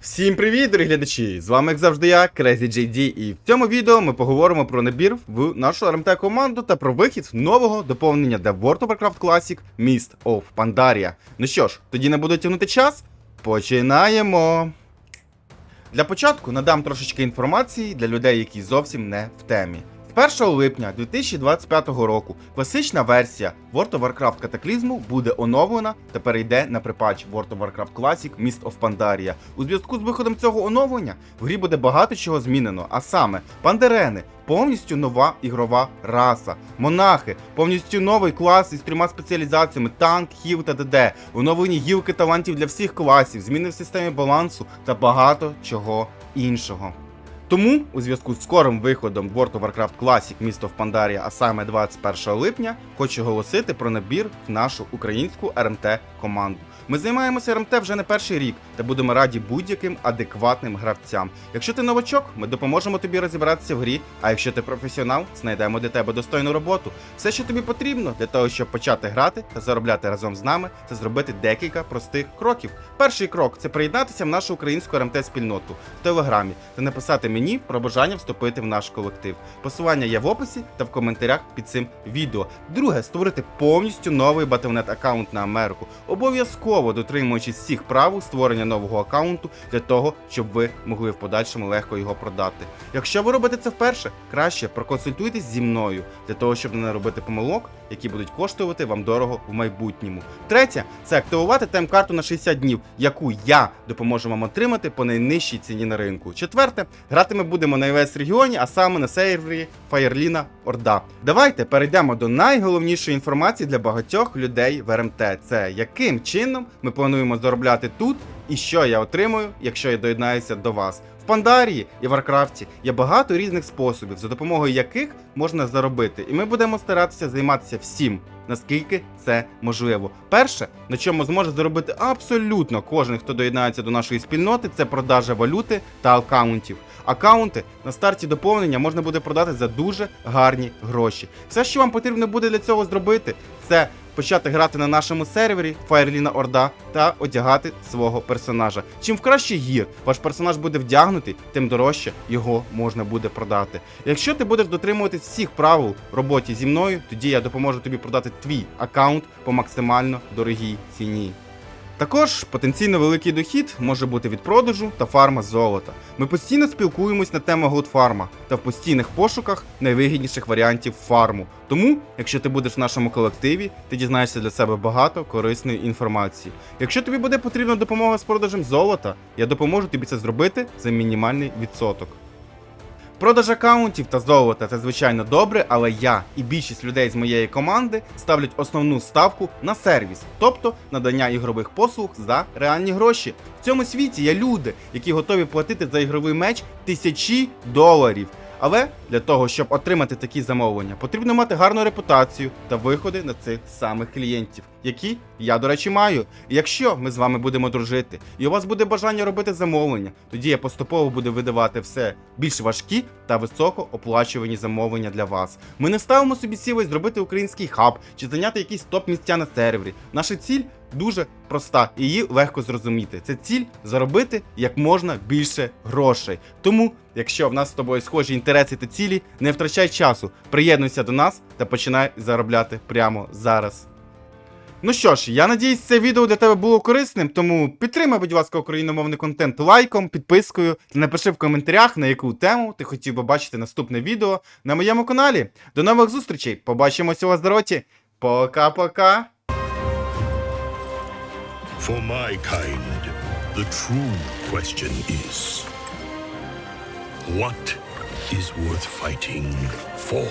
Всім привіт, дорогі глядачі! З вами, як завжди, я, CrazyJD, і в цьому відео ми поговоримо про набір в нашу РМТ команду та про вихід нового доповнення для World of Warcraft Classic Mist of Pandaria. Ну що ж, тоді не буду тягнути час. Починаємо! Для початку надам трошечки інформації для людей, які зовсім не в темі. З 1 липня 2025 року класична версія World of Warcraft Катаклізму буде оновлена та перейде на припач World of Warcraft Classic Mist of Pandaria. У зв'язку з виходом цього оновлення в грі буде багато чого змінено, а саме пандерени, повністю нова ігрова раса, монахи, повністю новий клас із трьома спеціалізаціями танк, хіл та ДД, оновлені гілки талантів для всіх класів, зміни в системі балансу та багато чого іншого. Тому, у зв'язку з скорим виходом World of Warcraft Classic Mist of Pandaria, а саме 21 липня, хочу оголосити про набір в нашу українську РМТ команду. Ми займаємося РМТ вже не перший рік та будемо раді будь-яким адекватним гравцям. Якщо ти новачок, ми допоможемо тобі розібратися в грі. А якщо ти професіонал, знайдемо для тебе достойну роботу. Все, що тобі потрібно для того, щоб почати грати та заробляти разом з нами, це зробити декілька простих кроків. Перший крок це приєднатися в нашу українську РМТ спільноту в Телеграмі та написати мені про бажання вступити в наш колектив. Посилання є в описі та в коментарях під цим відео. Друге, створити повністю новий Battle.net аккаунт на Америку. Обов'язково дотримуючись всіх правил створення нового аккаунту для того, щоб ви могли в подальшому легко його продати. Якщо ви робите це вперше, краще проконсультуйтесь зі мною для того, щоб не робити помилок, які будуть коштувати вам дорого в майбутньому. Третє це активувати тайм-карту на 60 днів, яку я допоможу вам отримати по найнижчій ціні на ринку. Четверте, грати ми будемо на iOS регіоні, а саме на сервері Fireline Орда. Давайте перейдемо до найголовнішої інформації для багатьох людей в РМТ. Це яким чином ми плануємо заробляти тут і що я отримую, якщо я доєднаюся до вас. В Пандарії і Варкрафті є багато різних способів, за допомогою яких можна заробити, і ми будемо старатися займатися всім, наскільки це можливо. Перше, на чому зможе заробити абсолютно кожен, хто доєднається до нашої спільноти, це продажа валюти та аккаунтів. Аккаунти на старті доповнення можна буде продати за дуже гарні гроші. Все, що вам потрібно буде для цього зробити, це почати грати на нашому сервері Фаєрліна Орда та одягати свого персонажа. Чим в кращий гір ваш персонаж буде вдягнутий, тим дорожче його можна буде продати. Якщо ти будеш дотримуватись всіх правил роботі зі мною, тоді я допоможу тобі продати твій аккаунт по максимально дорогій ціні. Також потенційно великий дохід може бути від продажу та фарма золота. Ми постійно спілкуємось на тему голдфарма та в постійних пошуках найвигідніших варіантів фарму. Тому, якщо ти будеш в нашому колективі, ти дізнаєшся для себе багато корисної інформації. Якщо тобі буде потрібна допомога з продажем золота, я допоможу тобі це зробити за мінімальний відсоток. Продаж аккаунтів та золота це звичайно добре, але я і більшість людей з моєї команди ставлять основну ставку на сервіс, тобто надання ігрових послуг за реальні гроші. В цьому світі є люди, які готові платити за ігровий меч тисячі доларів. Але для того, щоб отримати такі замовлення, потрібно мати гарну репутацію та виходи на цих самих клієнтів, які я, до речі, маю. І якщо ми з вами будемо дружити, і у вас буде бажання робити замовлення, тоді я поступово буду видавати все більш важкі та високо оплачувані замовлення для вас. Ми не ставимо собі цілей зробити український хаб чи зайняти якісь топ місця на сервері. Наша ціль дуже проста і її легко зрозуміти. Це ціль заробити як можна більше грошей. Тому, якщо в нас з тобою схожі інтереси та цілі, не втрачай часу, приєднуйся до нас та починай заробляти прямо зараз. Ну що ж, я надіюсь, це відео для тебе було корисним, тому підтримай, будь ласка, україномовний контент лайком, підпискою напиши в коментарях, на яку тему ти хотів би бачити наступне відео на моєму каналі. До нових зустрічей! Побачимося у Аздороті. Пока-пока! For my kind, the true question is what is worth fighting for?